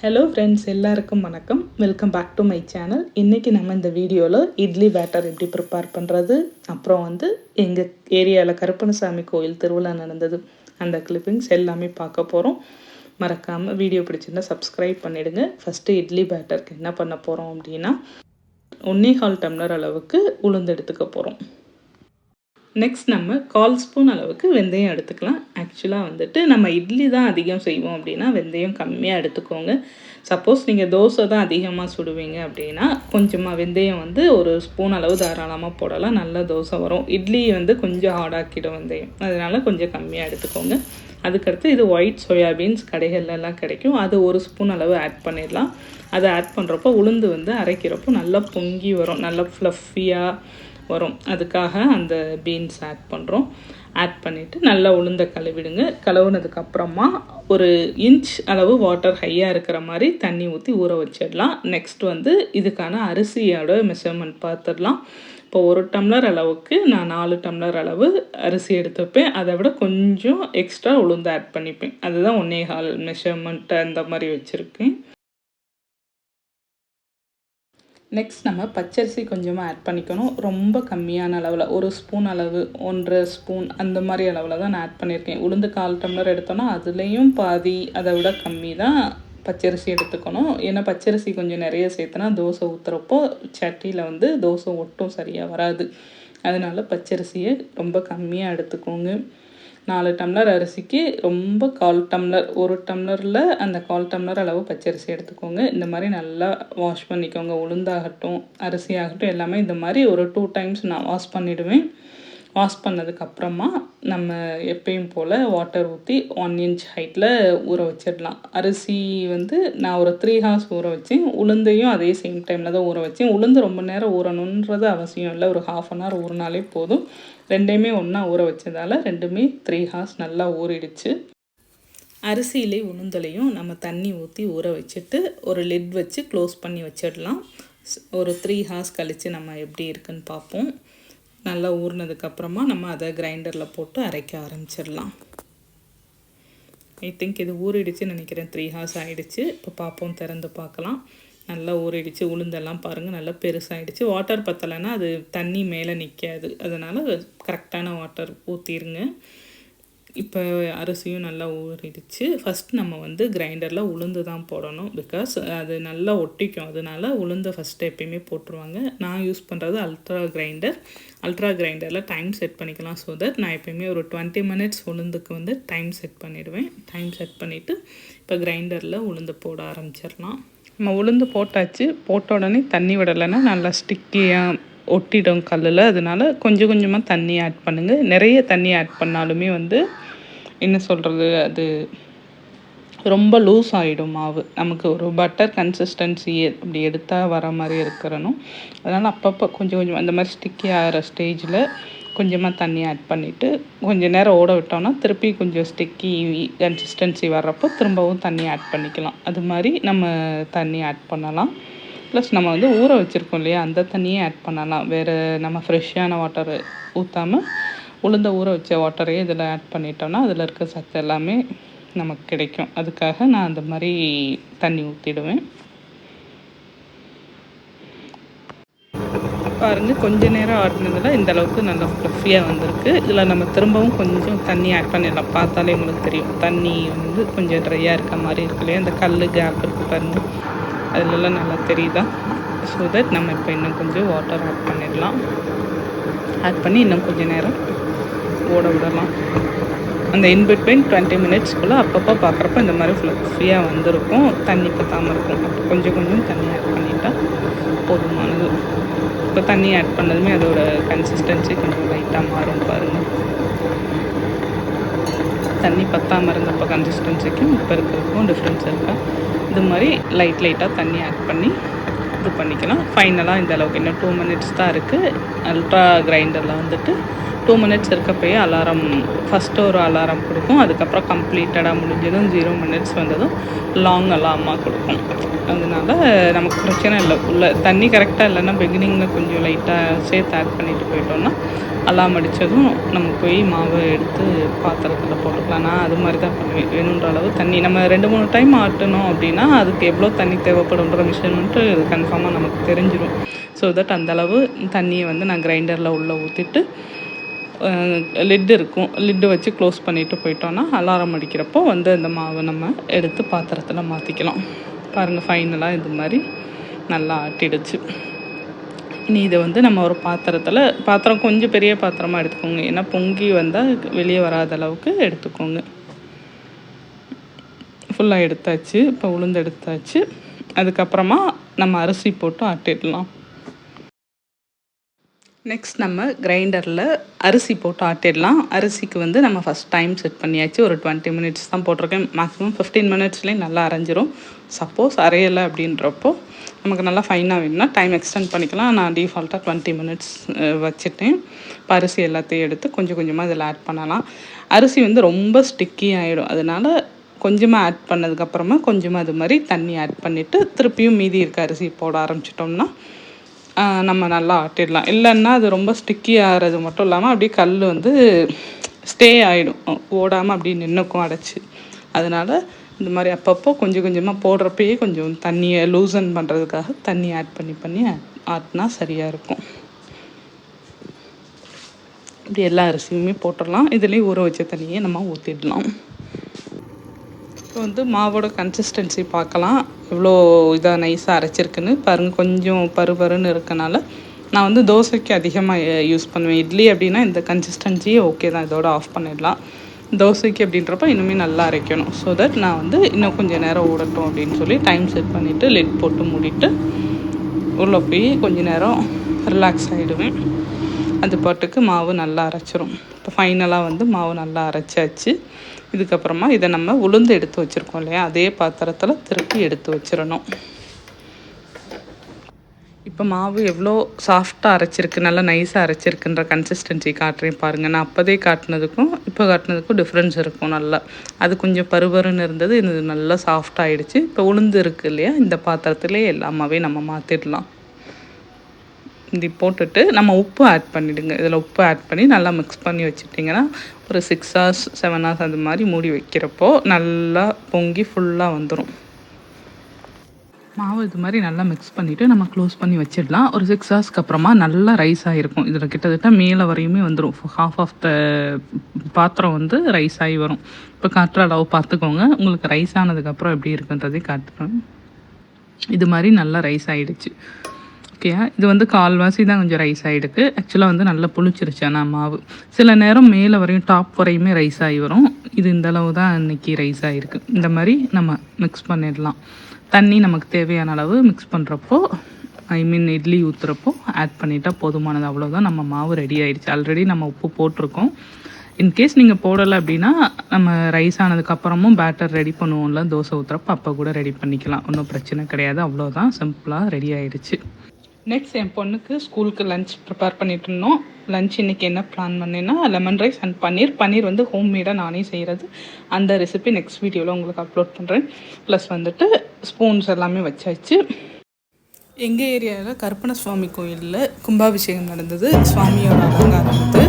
Hello friends எல்லாருக்கும் வணக்கம். Welcome back to my channel இன்றைக்கி நம்ம இந்த வீடியோவில் இட்லி பேட்டர் எப்படி ப்ரிப்பேர் பண்ணுறது அப்புறம் வந்து எங்கள் ஏரியாவில் கருப்பணசாமி கோயில் திருவிழா நடந்தது. அந்த கிளிப்பிங்ஸ் எல்லாமே பார்க்க போகிறோம் மறக்காமல் வீடியோ பிடிச்சிருந்தா சப்ஸ்கிரைப் பண்ணிவிடுங்க ஃபஸ்ட்டு இட்லி பேட்டருக்கு என்ன பண்ண போகிறோம் அப்படின்னா ஒன்றே கால் டம்ளர் அளவுக்கு உளுந்து எடுத்துக்க போகிறோம் நெக்ஸ்ட் நம்ம கால் ஸ்பூன் அளவுக்கு வெந்தயம் எடுத்துக்கலாம். ஆக்சுவலாக வந்துட்டு நம்ம இட்லி தான் அதிகம் செய்வோம் அப்படின்னா வெந்தயம் கம்மியாக எடுத்துக்கோங்க. சப்போஸ் நீங்கள் தோசை தான் அதிகமாக சுடுவீங்க அப்படின்னா கொஞ்சமாக வெந்தயம் வந்து ஒரு ஸ்பூன் அளவு தாராளமாக போடலாம். நல்ல தோசை வரும். இட்லி வந்து கொஞ்சம் ஹார்டாக்கிடும் வெந்தயம். அதனால் கொஞ்சம் கம்மியாக எடுத்துக்கோங்க. அதுக்கடுத்து இது ஒயிட் சோயாபீன்ஸ் கடைகள்லாம் கிடைக்கும். அது ஒரு ஸ்பூன் அளவு ஆட் பண்ணிடலாம். அதை ஆட் பண்ணுறப்போ உளுந்து வந்து அரைக்கிறப்போ நல்லா பொங்கி வரும். நல்லா ஃப்ளஃபியாக வரும் அதுக்காக அந்த பீன்ஸ் ஆட் பண்ணுறோம் ஆட் பண்ணிவிட்டு நல்லா உளுந்த கழுவிடுங்க. கழுவுனதுக்கப்புறமா ஒரு இன்ச் அளவு வாட்டர் ஹையாக இருக்கிற மாதிரி தண்ணி ஊற்றி ஊற வச்சிடலாம். நெக்ஸ்ட் வந்து இதுக்கான அரிசியோட மெஷர்மெண்ட் பார்த்துடலாம் இப்போ ஒரு டம்ளர் அளவுக்கு நான் நாலு டம்ளர் அளவு அரிசி எடுத்துப்பேன். அதை விட கொஞ்சம் எக்ஸ்ட்ரா உளுந்து ஆட் பண்ணிப்பேன். அதுதான் ஒன்னே கால் மெஷர்மெண்ட் அந்த மாதிரி வச்சுருக்கேன். நெக்ஸ்ட் நம்ம பச்சரிசி கொஞ்சமாக ஆட் பண்ணிக்கணும். ரொம்ப கம்மியான அளவில். ஒரு ஸ்பூன் அளவு ஒன்றரை ஸ்பூன் அந்த மாதிரி அளவில் தான் நான் ஆட் பண்ணியிருக்கேன். உளுந்து கால் டம்ளர் எடுத்தோன்னா அதுலேயும் பாதி அதை விட கம்மி தான் பச்சரிசி எடுத்துக்கணும். ஏன்னா பச்சரிசி கொஞ்சம் நிறைய சேர்த்துனா தோசை ஊற்றுறப்போ சட்டியில் வந்து தோசை ஒட்டும் சரியாக வராது. அதனால் பச்சரிசியை ரொம்ப கம்மியாக எடுத்துக்கோங்க. நாலு டம்ளர் அரிசிக்கு ரொம்ப கால் டம்ளர் ஒரு டம்ளரில் அந்த கால் டம்ளர் அளவு பச்சரிசி எடுத்துக்கோங்க. இந்த மாதிரி நல்லா வாஷ் பண்ணிக்கோங்க. உளுந்தாகட்டும் அரிசி ஆகட்டும் எல்லாமே இந்த மாதிரி ஒரு டூ டைம்ஸ் நான் வாஷ் பண்ணிவிடுவேன் வாஷ் பண்ணதுக்கப்புறமா நம்ம எப்பயும் போல் வாட்டர் ஊற்றி ஒன் இன்ச் ஹைட்டில் ஊற வச்சிடலாம். அரிசி வந்து நான் ஒரு த்ரீ ஹார்ஸ் ஊற வச்சேன். உளுந்தையும் அதே சேம் டைமில் தான் ஊற வச்சேன். உளுந்து ரொம்ப நேரம் ஊறணுன்றது அவசியம் இல்லை. ஒரு ஹாஃப் அன் ஹவர் ஊறினாலே போதும். ரெண்டையுமே ஒன்றா ஊற வச்சதால் ரெண்டுமே த்ரீ ஹார்ஸ் நல்லா ஊறிடுச்சு. அரிசியிலே உளுந்தலையும் நம்ம தண்ணி ஊற்றி ஊற வச்சுட்டு ஒரு லிட் வச்சு க்ளோஸ் பண்ணி வச்சிடலாம். ஒரு த்ரீ ஹார்ஸ் கழித்து நம்ம எப்படி இருக்குன்னு பார்ப்போம். நல்லா ஊறினதுக்கப்புறமா நம்ம அதை கிரைண்டரில் போட்டு அரைக்க ஆரம்பிச்சிடலாம். ஐ திங்க் இது ஊறிடுச்சுன்னு நினைக்கிறேன். த்ரீ ஹார்ஸ் ஆகிடுச்சு இப்போ பார்ப்போம் திறந்து பார்க்கலாம். நல்லா ஊறிடுச்சு உளுந்தெல்லாம் பாருங்கள் நல்லா பெருசாகிடுச்சு வாட்டர் பத்தலைன்னா அது தண்ணி மேலே நிற்காது அதனால் கரெக்டான வாட்டர் ஊற்றிடுங்க இப்போ அரிசியும் நல்லா ஊறிடுச்சு. ஃபஸ்ட் நம்ம வந்து கிரைண்டரில் உளுந்து தான் போடணும். பிகாஸ் அது நல்லா ஒட்டிக்கும். அதனால உளுந்தை ஃபஸ்ட்டு எப்பயுமே போட்டுருவாங்க. நான் யூஸ் பண்ணுறது அல்ட்ரா கிரைண்டர் அல்ட்ரா கிரைண்டரில் டைம் செட் பண்ணிக்கலாம். ஸோ தட் நான் எப்பயுமே ஒரு டுவெண்ட்டி மினிட்ஸ் உளுந்துக்கு வந்து டைம் செட் பண்ணிவிடுவேன் டைம் செட் பண்ணிவிட்டு இப்போ கிரைண்டரில் உளுந்து போட ஆரம்பிச்சிடலாம். நம்ம உளுந்து போட்டாச்சு. போட்ட உடனே தண்ணி விடலைன்னா நல்லா ஸ்டிக்கியாக ஒட்டிடும் கல்லில். அதனால கொஞ்சம் கொஞ்சமாக தண்ணி ஆட் பண்ணுங்கள் நிறைய தண்ணி ஆட் பண்ணாலுமே வந்து என்ன சொல்கிறது அது ரொம்ப லூஸ் ஆகிடும் மாவு. நமக்கு ஒரு பட்டர் கன்சிஸ்டன்சி அப்படி எடுத்தால் வர மாதிரி இருக்கிறனும் அதனால் அப்பப்போ கொஞ்சம் கொஞ்சம் அந்த மாதிரி ஸ்டிக்கி ஆகிற ஸ்டேஜில் கொஞ்சமாக தண்ணி ஆட் பண்ணிவிட்டு கொஞ்சம் நேரம் ஓட விட்டோம்னா திருப்பி கொஞ்சம் ஸ்டிக்கி கன்சிஸ்டன்சி வர்றப்போ திரும்பவும் தண்ணி ஆட் பண்ணிக்கலாம். அது மாதிரி நம்ம தண்ணி ஆட் பண்ணலாம். ப்ளஸ் நம்ம வந்து ஊற வச்சுருக்கோம் இல்லையா? அந்த தண்ணியே ஆட் பண்ணலாம். வேறு நம்ம ஃப்ரெஷ்ஷான வாட்டர் ஊற்றாமல் உளுந்த ஊற வச்ச வாட்டரையே இதில் ஆட் பண்ணிட்டோம்னா அதில் இருக்க சத்து எல்லாமே நமக்கு கிடைக்கும். அதுக்காக நான் அந்த மாதிரி தண்ணி ஊற்றிடுவேன் பாருங்கள் கொஞ்ச நேரம் ஆடினதில் இந்த அளவுக்கு நல்லா ஃப்ளஃபியாக வந்திருக்கு. இதில் நம்ம திரும்பவும் கொஞ்சம் தண்ணி ஆட் பண்ணிடலாம். பார்த்தாலே உங்களுக்கு தெரியும். தண்ணி வந்து கொஞ்சம் ட்ரையாக இருக்க மாதிரி இருக்கு இல்லையா? இந்த கல் கேப் இருக்குது பாருங்கள் அதிலெல்லாம் நல்லா தெரியுதா? ஸோ தட் நம்ம இப்போ இன்னும் கொஞ்சம் வாட்டர் ஆட் பண்ணிடலாம். ஆட் பண்ணி இன்னும் கொஞ்சம் நேரம் ஓட விடலாம். அந்த இன்பிட்வீன் டுவெண்ட்டி மினிட்ஸ்க்குள்ளே அப்பப்போ பார்க்குறப்ப இந்த மாதிரி ஃப்ளஃபியாக வந்திருக்கும். தண்ணி பற்றாமல் இருக்கும். அப்போ கொஞ்சம் கொஞ்சம் தண்ணி ஆட் பண்ணிட்டால் போதுமானது. இப்போ தண்ணி ஆட் பண்ணதுமே அதோட கன்சிஸ்டன்சி கொஞ்சம் லைட்டாக மாறும் பாருங்கள் தண்ணி பற்றாமல் இருந்தப்போ கன்சிஸ்டன்சிக்கும் இப்போ இருக்கிறதுக்கும் டிஃப்ரென்ஸ் இருக்கா? இது மாதிரி லைட் லைட்டாக தண்ணி ஆட் பண்ணி இது பண்ணிக்கலாம். ஃபைனலாக இந்த அளவுக்கு இன்னும் டூ மினிட்ஸ் தான் இருக்குது அல்ட்ரா கிரைண்டரில் வந்துட்டு டூ மினிட்ஸ் இருக்கப்பயே அலாரம் ஃபஸ்ட்டு ஒரு அலாரம் கொடுக்கும். அதுக்கப்புறம் கம்ப்ளீட்டடாக முடிஞ்சதும் ஜீரோ மினிட்ஸ் வந்ததும் லாங் அலாமாக கொடுக்கும். அதனால நமக்கு பிரச்சனை இல்லை. உள்ள தண்ணி கரெக்டாக இல்லைன்னா பிகினிங்கில் கொஞ்சம் லைட்டாக சேர்த்து ஆட் பண்ணிட்டு போயிட்டோம்னா அலாம் அடித்ததும் நம்ம போய் மாவை எடுத்து பாத்திரத்தில் போட்டுக்கலாம். நான் அது மாதிரி தான் பண்ணுவேன். வேணுன்ற அளவு தண்ணி. நம்ம ரெண்டு மூணு டைம் ஆட்டணும் அப்படின்னா அதுக்கு எவ்வளோ தண்ணி தேவைப்படுன்ற இது கன்ஃபார்மாக நமக்கு தெரிஞ்சிடும் ஸோ தட் அந்தளவு தண்ணியை வந்து நான் கிரைண்டரில் உள்ளே ஊற்றிட்டு லிட் இருக்கும். லிட்டு வச்சு க்ளோஸ் பண்ணிவிட்டு போயிட்டோன்னா அலாரம் அடிக்கிறப்போ வந்து அந்த மாவை நம்ம எடுத்து பாத்திரத்தில் மாற்றிக்கலாம் பாருங்கள் ஃபைனலாக இது மாதிரி நல்லா ஆட்டிடுச்சு. இனி இதை வந்து நம்ம ஒரு பாத்திரத்தில் பாத்திரம் கொஞ்சம் பெரிய பாத்திரமாக எடுத்துக்கோங்க. ஏன்னா பொங்கி வந்தால் வெளியே வராத அளவுக்கு எடுத்துக்கோங்க. ஃபுல்லாக எடுத்தாச்சு. இப்போ உளுந்து எடுத்தாச்சு. அதுக்கப்புறமா நம்ம அரிசி போட்டு ஆட்டிடலாம். நெக்ஸ்ட் நம்ம கிரைண்டரில் அரிசி போட்டு ஆட்டிடலாம். அரிசிக்கு வந்து நம்ம ஃபஸ்ட் டைம் செட் பண்ணியாச்சு. ஒரு டுவெண்ட்டி மினிட்ஸ் தான் போட்டிருக்கேன். மேக்ஸிமம் ஃபிஃப்டீன் மினிட்ஸ்லேயும் நல்லா அரைஞ்சிரும். சப்போஸ் அரையலை அப்படின்றப்போ நமக்கு நல்லா ஃபைனாக வேணும்னா டைம் எக்ஸ்டெண்ட் பண்ணிக்கலாம். நான் டிஃபால்ட்டாக டுவெண்ட்டி மினிட்ஸ் வச்சுட்டேன். இப்போ அரிசி எல்லாத்தையும் எடுத்து கொஞ்சம் கொஞ்சமாக இதில் ஆட் பண்ணலாம். அரிசி வந்து ரொம்ப ஸ்டிக்கி ஆகிடும் அதனால் கொஞ்சமாக ஆட் பண்ணதுக்கப்புறமா கொஞ்சமாக அது மாதிரி தண்ணி ஆட் பண்ணிவிட்டு திருப்பியும் மீதி இருக்க அரிசி போட ஆரம்பிச்சிட்டோம்னா நம்ம நல்லா ஆட்டிடலாம். இல்லைன்னா அது ரொம்ப ஸ்டிக்கி ஆகிறது மட்டும் இல்லாமல் அப்படியே கல் வந்து ஸ்டே ஆகிடும் ஓடாமல் அப்படியே நின்றுக்கும் அடைச்சி. அதனால் இந்த மாதிரி அப்பப்போ கொஞ்சம் கொஞ்சமாக போடுறப்பயே கொஞ்சம் தண்ணியை லூசன் பண்ணுறதுக்காக தண்ணி ஆட் பண்ணி பண்ணி ஆட்டினா சரியாக இருக்கும். இப்படி எல்லா அரிசியுமே போட்டுடலாம். இதுலேயும் ஊற வச்ச தண்ணியை நம்ம ஊற்றிடலாம் இப்போ வந்து மாவோட கன்சிஸ்டன்சி பார்க்கலாம். எவ்வளோ இதாக நைஸாக அரைச்சிருக்குன்னு. பாருங்கள் கொஞ்சம் பருபருன்னு இருக்கனால நான் வந்து தோசைக்கு அதிகமாக யூஸ் பண்ணுவேன். இட்லி அப்படின்னா இந்த கன்சிஸ்டன்சியே ஓகே தான். இதோட ஆஃப் பண்ணிடலாம். தோசைக்கு அப்படின்றப்ப இன்னுமே நல்லா அரைக்கணும். ஸோ தட் நான் வந்து இன்னும் கொஞ்சம் நேரம் ஓடட்டும் அப்படின்னு சொல்லி டைம் செட் பண்ணிவிட்டு லெட் போட்டு மூடிட்டு உள்ளே போய் கொஞ்ச நேரம் ரிலாக்ஸ் ஆகிடுவேன் அது பாட்டுக்கு மாவு நல்லா அரைச்சிரும். இப்போ ஃபைனலாக வந்து மாவு நல்லா அரைச்சாச்சு. இதுக்கப்புறமா இதை நம்ம உளுந்து எடுத்து வச்சுருக்கோம் இல்லையா? அதே பாத்திரத்தில் திருப்பி எடுத்து வச்சிடணும். இப்போ மாவு எவ்வளோ சாஃப்டாக அரைச்சிருக்கு நல்லா நைஸாக அரைச்சிருக்குன்ற கன்சிஸ்டன்சி காட்டுறேன் பாருங்கள் நான் அப்போதே காட்டினதுக்கும் இப்போ காட்டினதுக்கும் டிஃப்ரென்ஸ் இருக்கும் நல்லா. அது கொஞ்சம் பருபருன்னு இருந்தது இது நல்லா சாஃப்டாகிடுச்சு இப்போ உளுந்து இருக்குது இல்லையா? இந்த பாத்திரத்துலேயே எல்லாமாவே நம்ம மாற்றிடலாம் இது போட்டுட்டு நம்ம உப்பு ஆட் பண்ணிவிடுங்க இதில் உப்பு ஆட் பண்ணி நல்லா மிக்ஸ் பண்ணி வச்சுட்டிங்கன்னா ஒரு சிக்ஸ் ஹவர்ஸ் செவன் ஹவர்ஸ் அந்த மாதிரி மூடி வைக்கிறப்போ நல்லா பொங்கி ஃபுல்லாக வந்துடும் மாவு இது மாதிரி நல்லா மிக்ஸ் பண்ணிவிட்டு நம்ம க்ளோஸ் பண்ணி வச்சிடலாம். ஒரு சிக்ஸ் ஹவர்ஸ்க்கு அப்புறமா நல்லா ரைஸ் ஆகிருக்கும். இதில் கிட்டத்தட்ட மேலே வரையுமே வந்துடும் ஹாஃப் ஆஃப் த பாத்திரம் வந்து ரைஸ் ஆகி வரும். இப்போ காட்டுற அளவு பார்த்துக்கோங்க. உங்களுக்கு ரைஸ் ஆனதுக்கப்புறம் எப்படி இருக்குன்றதே காட்டுறேன். இது மாதிரி நல்லா ரைஸ் ஆகிடுச்சு ஓகே. இது வந்து கால்வாசி தான் கொஞ்சம் ரைஸ் ஆகிடுக்கு ஆக்சுவலாக வந்து நல்லா புளிச்சிருச்சு. ஆனால் மாவு. சில நேரம் மேலே வரையும் டாப் வரையுமே ரைஸ் ஆகி வரும். இது இந்த அளவு தான் இன்றைக்கி ரைஸ் ஆகிருக்கு இந்த மாதிரி நம்ம மிக்ஸ் பண்ணிடலாம். தண்ணி நமக்கு தேவையான அளவு மிக்ஸ் பண்ணுறப்போ ஐ மீன் இட்லி ஊற்றுறப்போ ஆட் பண்ணிட்டால் போதுமானது. அவ்வளோதான் நம்ம மாவு ரெடி ஆகிடுச்சு ஆல்ரெடி நம்ம உப்பு போட்டிருக்கோம். இன்கேஸ் நீங்கள் போடலை அப்படின்னா நம்ம ரைஸ் ஆனதுக்கப்புறமும் பேட்டர் ரெடி பண்ணுவோம்ல தோசை ஊற்றுறப்போ அப்போ கூட ரெடி பண்ணிக்கலாம். ஒன்றும் பிரச்சனை கிடையாது. அவ்வளோதான் சிம்பிளாக ரெடி ஆகிடுச்சு நெக்ஸ்ட் என் பொண்ணுக்கு ஸ்கூலுக்கு லஞ்ச் ப்ரிப்பேர் பண்ணிட்டு இருந்தோம். லஞ்ச் இன்றைக்கி என்ன பிளான் பண்ணேன்னா lemon rice and paneer paneer வந்து ஹோம்மேடாக நானே செய்கிறது அந்த ரெசிபி நெக்ஸ்ட் வீடியோவில் உங்களுக்கு அப்லோட் பண்ணுறேன் ப்ளஸ் வந்துட்டு ஸ்பூன்ஸ் எல்லாமே வச்சாச்சு. எங்கள் ஏரியாவில் கற்பன சுவாமி கோயிலில் கும்பாபிஷேகம் நடந்தது. சுவாமியோட அலங்காரம் வந்து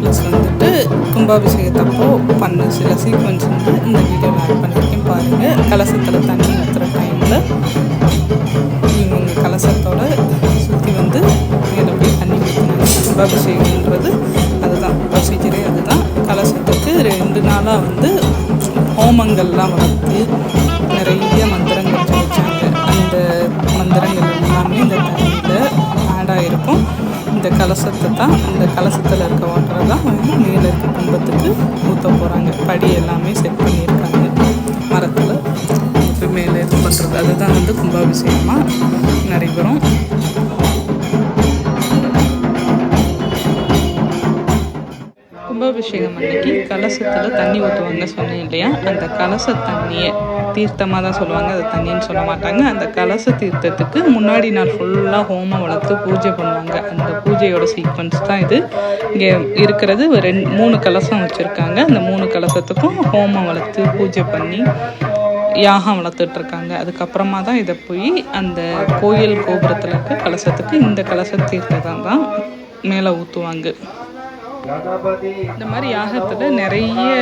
ப்ளஸ் வந்துட்டு கும்பாபிஷேகத்தப்போ பண்ண சில சீக்வன்ஸ் வந்து இந்த வீடியோவில் ஆட் பண்ணியிருக்கேன். பாருங்கள் கலசத்தில் தண்ணி ஊற்றுற டைமில் இவங்க கலசத்தோட கும்பாபிஷேகன்றது அதுதான். ப்ரொசீஜரே அதுதான். கலசத்துக்கு ரெண்டு நாளாக வந்து ஹோமங்கள்லாம் வளர்த்து நிறைய மந்திரங்கள் வச்சாங்க அந்த மந்திரங்கள் எல்லாமே இந்த தண்ணியில் ஆடாக இருக்கும் இந்த கலசத்தை தான் இந்த கலசத்தில் இருக்க வாட்டரை தான் வந்து மேலே இருக்க கும்பத்துக்கு ஊற்ற போகிறாங்க படி எல்லாமே செட் பண்ணியிருக்காங்க. மரத்தில் மேலே இது பண்ணுறது அதுதான் வந்து கும்பாபிஷேகமாக நடைபெறும். கும்பாபிஷேகம் அன்னைக்கு கலசத்தில் தண்ணி ஊற்றுவாங்க சொன்னேன் இல்லையா? அந்த கலச தண்ணியை தீர்த்தமாக தான் சொல்லுவாங்க. அது தண்ணின்னு சொல்ல மாட்டாங்க. அந்த கலச தீர்த்தத்துக்கு முன்னாடி நாள் ஃபுல்லாக ஹோமம் வளர்த்து பூஜை பண்ணுவாங்க. அந்த பூஜையோட சீக்வன்ஸ் தான் இது. இங்கே இருக்கிறது ஒரு ரெண்டு மூணு கலசம் வச்சுருக்காங்க. அந்த மூணு கலசத்துக்கும் ஹோமம் வளர்த்து பூஜை பண்ணி யாகம் வளர்த்துட்ருக்காங்க. அதுக்கப்புறமா தான் இதை போய் அந்த கோயில் கோபுரத்தில் இருக்க கலசத்துக்கு இந்த கலச தீர்த்தத்தை தான் மேலே ஊற்றுவாங்க இந்த மாதிரி யாகத்தில் நிறைய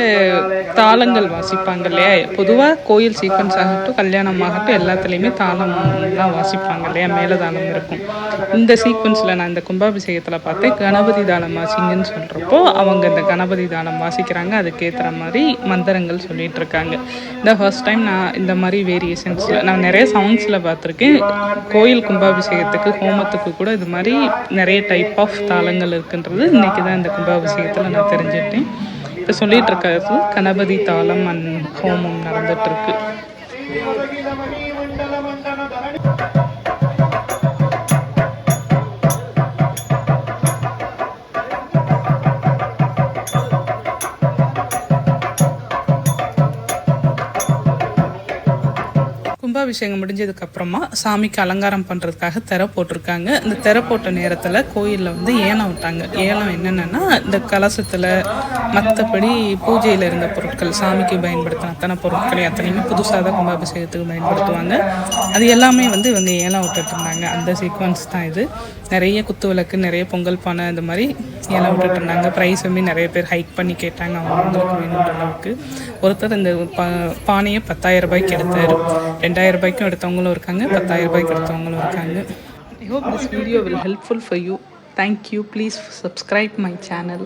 தாளங்கள் வாசிப்பாங்க இல்லையா? பொதுவாக கோயில் சீக்வன்ஸ் ஆகட்டும் கல்யாணம் ஆகட்டும் எல்லாத்துலேயுமே தாளம் தான் வாசிப்பாங்க இல்லையா? மேலதாளம் இருக்கும். இந்த சீக்வன்ஸில் நான் இந்த கும்பாபிஷேகத்தில் பார்த்தேன். கணபதி தாளம் வாசிங்கன்னு சொல்கிறப்போ அவங்க இந்த கணபதி தாளம் வாசிக்கிறாங்க. அதுக்கேற்றுற மாதிரி மந்திரங்கள் சொல்லிகிட்டு இருக்காங்க. இந்த ஃபர்ஸ்ட் டைம் நான் இந்த மாதிரி வேரியேஷன்ஸில் நான் நிறைய சவுண்ட்ஸில் பார்த்துருக்கேன். கோயில் கும்பாபிஷேகத்துக்கு ஹோமத்துக்கு கூட இது மாதிரி நிறைய டைப் ஆஃப் தாளங்கள் இருக்குன்றது இன்றைக்கி தான் இந்த கும்பாபிஷேகத்தில் நான் தெரிஞ்சிட்டேன் இப்போ சொல்லிட்டு இருக்கிறது கணபதி தாளம் அண்ட் ஹோமம் நடந்துட்டுருக்கு கும்பாபிஷேகம் முடிஞ்சதுக்கு அப்புறமா சாமிக்கு அலங்காரம் பண்ணுறதுக்காக திரை போட்டிருக்காங்க. இந்த திரை போட்ட நேரத்தில் கோயிலில் வந்து ஏலம் விட்டாங்க. ஏலம் என்னென்னா இந்த கலசத்தில் மற்றபடி பூஜையில் இருந்த பொருட்கள் சாமிக்கு பயன்படுத்தின அத்தனை பொருட்களை அத்தனையுமே புதுசாக தான் கும்பாபிஷேகத்துக்கு பயன்படுத்துவாங்க. அது எல்லாமே வந்து இவங்க ஏலம் விட்டுட்டுருந்தாங்க. அந்த சீக்வன்ஸ் தான் இது. நிறைய குத்து விளக்கு நிறைய பொங்கல் பானை இந்த மாதிரி ஏலம் விட்டுட்டு இருந்தாங்க ப்ரைஸ் வந்து நிறைய பேர் ஹைக் பண்ணி கேட்டாங்க. அவங்களுக்கு வேணுன்ற அளவுக்கு. ஒருத்தர் இந்த பா பானையை பத்தாயிரம் ரூபாய்க்கு எடுத்தார். ரெண்டாயிரம் ரூபாய்க்கும் எடுத்தவங்களும் இருக்காங்க. பத்தாயிரம் ரூபாய்க்கு எடுத்தவங்களும் இருக்காங்க. I hope this video will helpful for you thank you please subscribe my channel